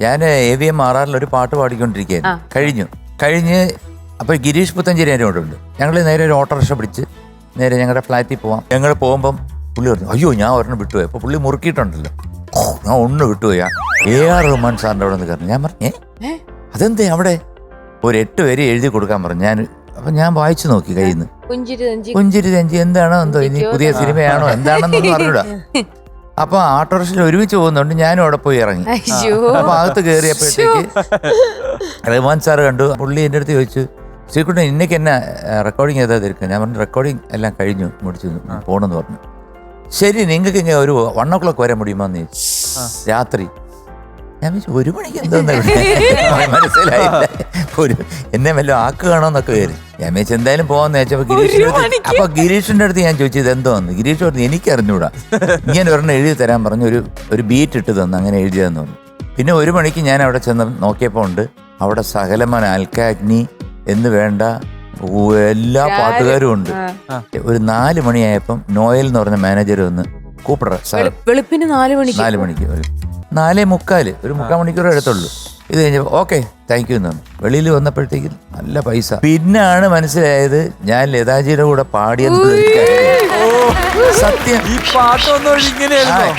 ഞാൻ A V M R ആറിൽ ഒരു പാട്ട് പാടിക്കൊണ്ടിരിക്കുകയായിരുന്നു. കഴിഞ്ഞു. കഴിഞ്ഞ് അപ്പോൾ ഗിരീഷ് പുത്തഞ്ചേരി ഉണ്ട്. ഞങ്ങൾ നേരെ ഒരു ഓട്ടോറിക്ഷ പിടിച്ച് നേരെ ഞങ്ങളുടെ ഫ്ലാറ്റിൽ പോവാം. ഞങ്ങൾ പോകുമ്പം പുള്ളി പറഞ്ഞു അയ്യോ ഞാൻ ഒരെണ്ണം വിട്ടുപോയി. അപ്പോൾ പുള്ളി മുറുക്കിയിട്ടുണ്ടല്ലോ. ഞാൻ ഒന്ന് വിട്ടുപോയി. എ ആർ റഹ്മാൻ സാറിന്റെ അവിടെ നിന്ന് കയറി. ഞാൻ പറഞ്ഞു ഏ? അതെന്തേ അവിടെ? ഒരു എട്ട് പേര് എഴുതി കൊടുക്കാൻ പറഞ്ഞു. ഞാൻ അപ്പം ഞാൻ വായിച്ചു നോക്കി കയ്യിൽ നിന്ന് പുഞ്ചിരി തെഞ്ചി എന്താണോ എന്തോ ഇനി പുതിയ സിനിമയാണോ എന്താണെന്നൊന്നും അറിഞ്ഞൂടാ. അപ്പൊ ആട്ടോറിക്ഷയിൽ ഒരുമിച്ച് പോകുന്നുണ്ട് ഞാനും അവിടെ പോയി ഇറങ്ങി. അയ്യോ. അപ്പൊ അകത്ത് കയറിയപ്പോഴത്തേക്ക് റഹ്മാൻ സാർ കണ്ടു. പുള്ളി എന്റെ അടുത്ത് ചോദിച്ചു ശ്രീകുട്ടൻ ഇന്നേക്ക് എന്നെ റെക്കോർഡിങ് ഏതാ തിരിക്കുക ഞാൻ പറഞ്ഞു റെക്കോർഡിങ് എല്ലാം കഴിഞ്ഞു മുടിച്ചു പോണെന്ന് പറഞ്ഞു. ശരി നിങ്ങൾക്ക് ഇങ്ങനെ ഒരു വൺ ഓ ക്ലോക്ക് വരെ മുടിയുമോ എന്ന് ചോദിച്ചു രാത്രി. ഞാൻ ഒരു മണിക്ക് എന്താ മനസ്സിലായില്ല. ഒരു എന്നെ വല്ലതും ആക്കുകയാണോന്നൊക്കെ വരും. ഞാൻ എന്തായാലും പോവാന്ന് വെച്ചപ്പോ ഗിരീഷിന്റെ അടുത്ത് അപ്പൊ ഗിരീഷിന്റെ അടുത്ത് ഞാൻ ചോദിച്ചു ഇത് എന്തോന്ന്? ഗിരീഷ് പറഞ്ഞു എനിക്ക് അറിഞ്ഞൂടാ ഇങ്ങനെ ഒരെണ്ണം എഴുതി തരാൻ പറഞ്ഞു ഒരു ഒരു ബീറ്റ് ഇട്ട് തന്നു അങ്ങനെ എഴുതി തന്നു പിന്നെ ഒരു മണിക്ക് ഞാൻ അവിടെ ചെന്ന് നോക്കിയപ്പോൾ ഉണ്ട് അവിടെ സകലമാൻ അൽക്കാഗ്നി എന്ന് വേണ്ട ഉ- എല്ലാ പാട്ടുകാരും ഉണ്ട്. ഒരു നാല് മണിയായപ്പം നോയൽ എന്ന് പറഞ്ഞ മാനേജർ വന്ന് കൂപ്പിട സാർ വെളുപ്പിന് നാല് മണിക്ക്. നാല് മണിക്ക് വരും നാലേ മുക്കാൽ ഒരു മുക്കാൽ മണിക്കൂർ എടുത്തുള്ളൂ. ഇത് കഴിഞ്ഞപ്പോൾ ഓക്കെ താങ്ക് യു എന്നാണ്. വെളിയിൽ വന്നപ്പോഴത്തേക്കും നല്ല പൈസ. പിന്നാണ് മനസ്സിലായത് ഞാൻ ലതാജിയുടെ കൂടെ പാടിയത്. സത്യം. ഈ പാട്ടൊന്നും ഇങ്ങനെയല്ല ഇങ്ങനെയായിരുന്നു